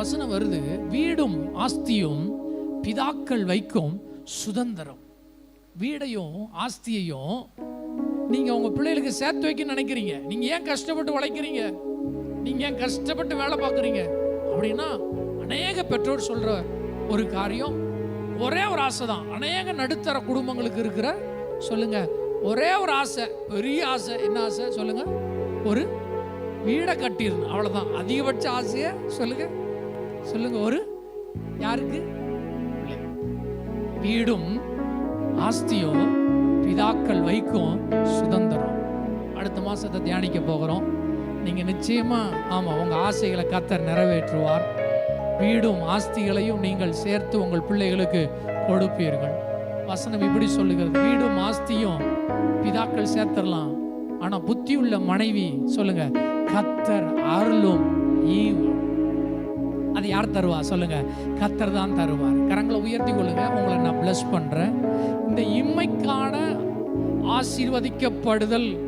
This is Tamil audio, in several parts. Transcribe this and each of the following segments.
வசனம் வருது வீடும் ஆஸ்தியும் பிதாக்கள் வைக்கும் சுதந்திரம். வீடையும் ஆஸ்தியையும் நீங்கள் உங்கள் பிள்ளைகளுக்கு சேர்த்து வைக்க நினைக்கிறீங்க. நீங்கள் ஏன் கஷ்டப்பட்டு உழைக்கிறீங்க? நீங்கள் ஏன் கஷ்டப்பட்டு வேலை பார்க்குறீங்க? அப்படின்னா அநேக பெற்றோர் சொல்கிற ஒரு காரியம் ஒரே ஒரு ஆசை தான். அநேக நடுத்தர குடும்பங்களுக்கு இருக்கிற சொல்லுங்கள் ஒரே ஒரு ஆசை பெரிய ஆசை. என்ன ஆசை? சொல்லுங்கள் ஒரு வீடை கட்டிடணும். அவ்வளோதான் அதிகபட்ச ஆசையை சொல்லுங்கள் சொல்லுங்க ஒரு யாருக்கு? வீடும் ஆஸ்தியும் பிதாக்கள் வைக்கும் சுதந்திரம். அடுத்த மாசத்தை தியானிக்க போகிறோம். நீங்க நிச்சயமா ஆமா உங்க ஆசைகளை கத்தர் நிறைவேற்றுவார். வீடும் ஆஸ்திகளையும் நீங்கள் சேர்த்து உங்கள் பிள்ளைகளுக்கு கொடுப்பீர்கள். வசனம் இப்படி சொல்லுகிறது. வீடும் ஆஸ்தியும் பிதாக்கள் சேர்த்துடலாம் ஆனா புத்தியுள்ள மனைவி சொல்லுங்க கத்தர் அருளும் ஈவு யார் தருவா? சொல்லுங்க. கத்தர் தான் தருவார். கரங்களை உயர்த்தி கொள்ளுங்க. உங்களை நான் பிளஸ் பண்றேன். இந்த இம்மைக்கான ஆசீர்வதிக்கப்படுதல்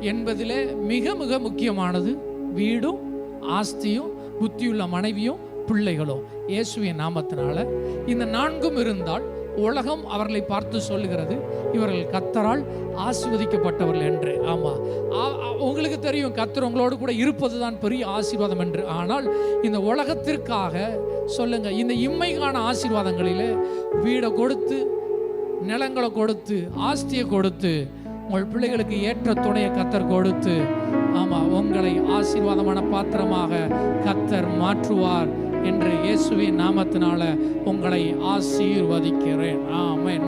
என்பதிலே மிக மிக முக்கியமானது. வீடும் ஆஸ்தியும் புத்தியுள்ள மனைவியும் பிள்ளைகளும். இயேசுவின் நாமத்தினால இந்த நான்கும் இருந்தால் உலகம் அவர்களை பார்த்து சொல்லுகிறது இவர்கள் கத்தரால் ஆசிர்வதிக்கப்பட்டவர்கள் என்று. ஆமாம் ஆ- உங்களுக்கு தெரியும் கத்தர் உங்களோடு கூட இருப்பதுதான் பெரிய ஆசீர்வாதம் என்று. ஆனால் இந்த உலகத்திற்காக சொல்லுங்கள் இந்த இம்மைக்கான ஆசீர்வாதங்களிலே வீடை கொடுத்து நிலங்களை கொடுத்து ஆஸ்தியை கொடுத்து உங்கள் பிள்ளைகளுக்கு ஏற்ற துணையை கத்தர் கொடுத்து ஆமாம் உங்களை ஆசீர்வாதமான பாத்திரமாக கத்தர் மாற்றுவார். என்று இயேசுவின் நாமத்தினால உங்களை ஆசீர்வதிக்கிறேன். ஆமென்.